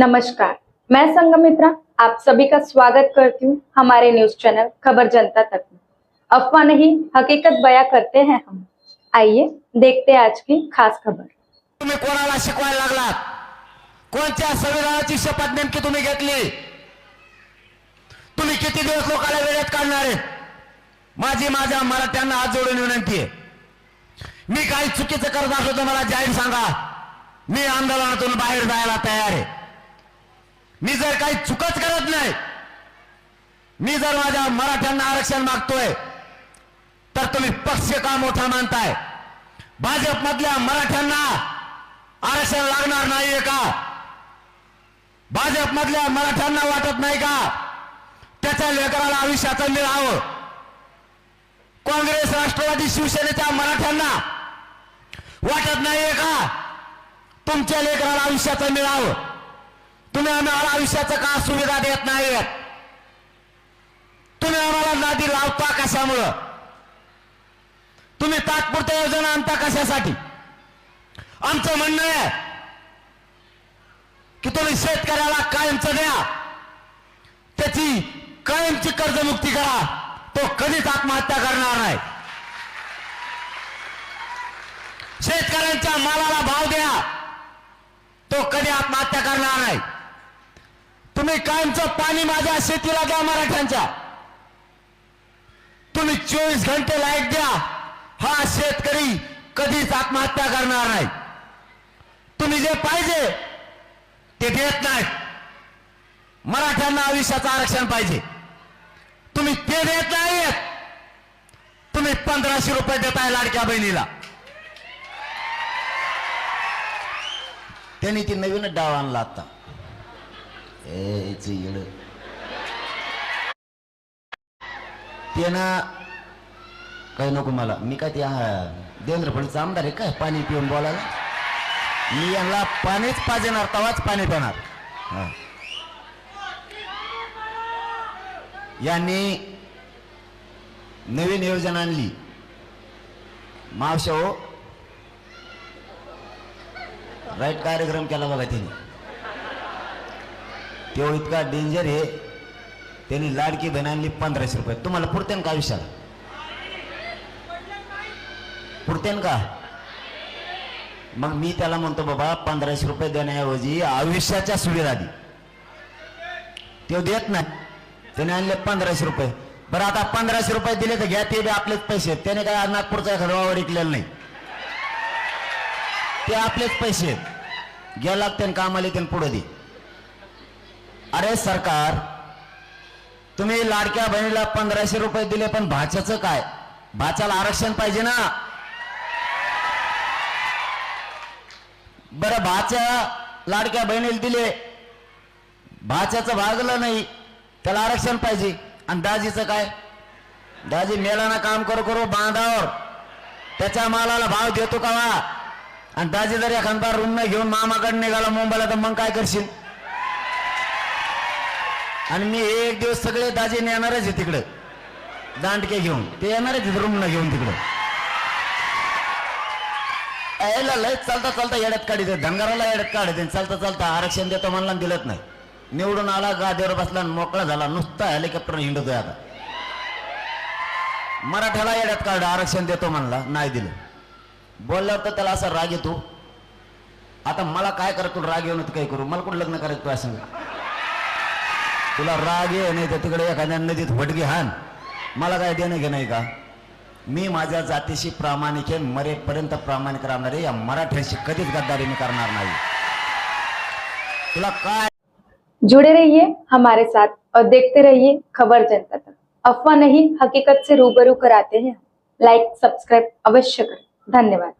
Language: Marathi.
नमस्कार, मैं संगमित्रा आप सभी का स्वागत करती हूँ हमारे न्यूज़ चैनल खबर जनता तक में। अफवाह नहीं, हकीकत बयां करते हैं हम। आइए, देखते हैं आज की खास खबर। तुम्ही कोणाला शिकवायला लागलात कोणत्या संविधानाची शपथ नेमकी तुम्ही घेतली? तुम्ही किती दिवस लोकांना वेळेत काढणार आहे? माझी माझ्या मराठ्यांना हात जोडून विनंती आहे. मी काही मी मी जर काही चुकच करत नाही मी जर माझ्या मराठ्यांना आरक्षण मागतोय तर तुम्ही पक्ष का मोठा मानताय? भाजपमधल्या मराठ्यांना आरक्षण लागणार नाहीये का? भाजपमधल्या मराठ्यांना वाटत नाही का? त्याच्या लेकराला आयुष्याचं मिळावं. काँग्रेस राष्ट्रवादी शिवसेनेच्या मराठ्यांना वाटत नाहीये का? तुमच्या लेकराला आयुष्याचं मिळावं. तुम्ही आम्हाला आयुष्याचं का सुविधा देत नाहीयेत तुम्ही आम्हाला नादी लावता कशामुळं? तुम्ही तात्पुरत्या योजना आणता कशासाठी? आमचं म्हणणं आहे की तुम्ही शेतकऱ्याला कायमचं द्या. त्याची कायमची कर्जमुक्ती करा. तो कधीच आत्महत्या करणार नाही. शेतकऱ्यांच्या मालाला भाव द्या. तो कधी आत्महत्या करणार नाही. तुम्ही कायमचं पाणी माझ्या शेतीला द्या मराठ्यांच्या. तुम्ही चोवीस घंटे लाइट द्या. हा शेतकरी कधीच आत्महत्या करणार नाही. तुम्ही जे पाहिजे ते देत नाही. मराठ्यांना आयुष्याचं आरक्षण पाहिजे. तुम्ही ते देत नाहीत तुम्ही पंधराशे रुपये देताय लाडक्या बहिणीला. त्यांनी ती नवीनच डाव आणला आता. येडं. ते ना काही नको मला मी काय ते हा, देवेंद्र फडणवीस आमदार आहे काय पाणी पिऊन बोलायला मी यांना पाणीच पाजणार तवाच पाणी पिणार हा. यांनी नवीन योजना आणली मावशा हो राईट कार्यक्रम केला बघा त्यांनी तो इतका डेंजर आहे. त्यांनी लाडकी बहीण आणली पंधराशे रुपये. तुम्हाला पुरतेन का आयुष्याला पुरतेन का? मग मी त्याला म्हणतो बाबा पंधराशे रुपये देण्याऐवजी आयुष्याच्या सुविधा दे. तो देत नाही. त्याने आणले पंधराशे रुपये. बरं आता पंधराशे रुपये दिले तर घ्या ते बी आपलेच पैसे आहेत. त्याने काय नागपूरचा एखादा वावर नाही. ते आपलेच पैसे आहेत. घ्या लागते कामाला येते पुढे दे. अरे सरकार तुम्ही लाडक्या बहिणीला पंधराशे रुपये दिले पण भाच्याचं काय? भाच्याला आरक्षण पाहिजे ना? बरं भाच्या लाडक्या बहिणीला दिले. भाच्याचं भागलं नाही त्याला आरक्षण पाहिजे. आणि दाजीचं काय? दाजी मेलाना काम करू करू बांधावर त्याच्या मालाला भाव देतो का वा? आणि दाजी जर एखादा रूम न घेऊन मामाकडे निघाला मुंबईला तर मग काय करशील? आणि मी एक दिवस सगळे दाजीने येणारच आहे तिकडं. दांडके घेऊन. ते येणारच आहेत रूम घेऊन तिकडं. यायला लय चालता चालता येड्यात काढित धनगराला येड्यात काढायचे चालता चालता आरक्षण देतो म्हणला आणि दिलत नाही. निवडून आला गादीवर बसला आणि मोकळा झाला. नुसता हेलिकॉप्टर हिंडतोय आता. मराठ्याला येड्यात काढ आरक्षण देतो म्हणला. नाही दिलं. बोलल्यावर तर त्याला असा राग येतो. आता मला काय करतो राग येऊन काय करू? मला कुठं लग्न करायचं तू असं तुला राग ये नाही तर तिकडे एखाद्या नदीत भटके हान. मला काय देणं घेणं का? मी माझ्या जातीशी प्रामाणिक आहे मरेपर्यंत प्रामाणिक राहणार आहे या मराठ्यांशी कधीच गद्दारी मी करणार नाही. तुला काय जुड़े रहिए हमारे साथ और देखते रहिए खबर जनता तक. अफवाह नहीं हकीकत से रूबरू कराते हैं लाइक सब्सक्राइब अवश्य करें. धन्यवाद.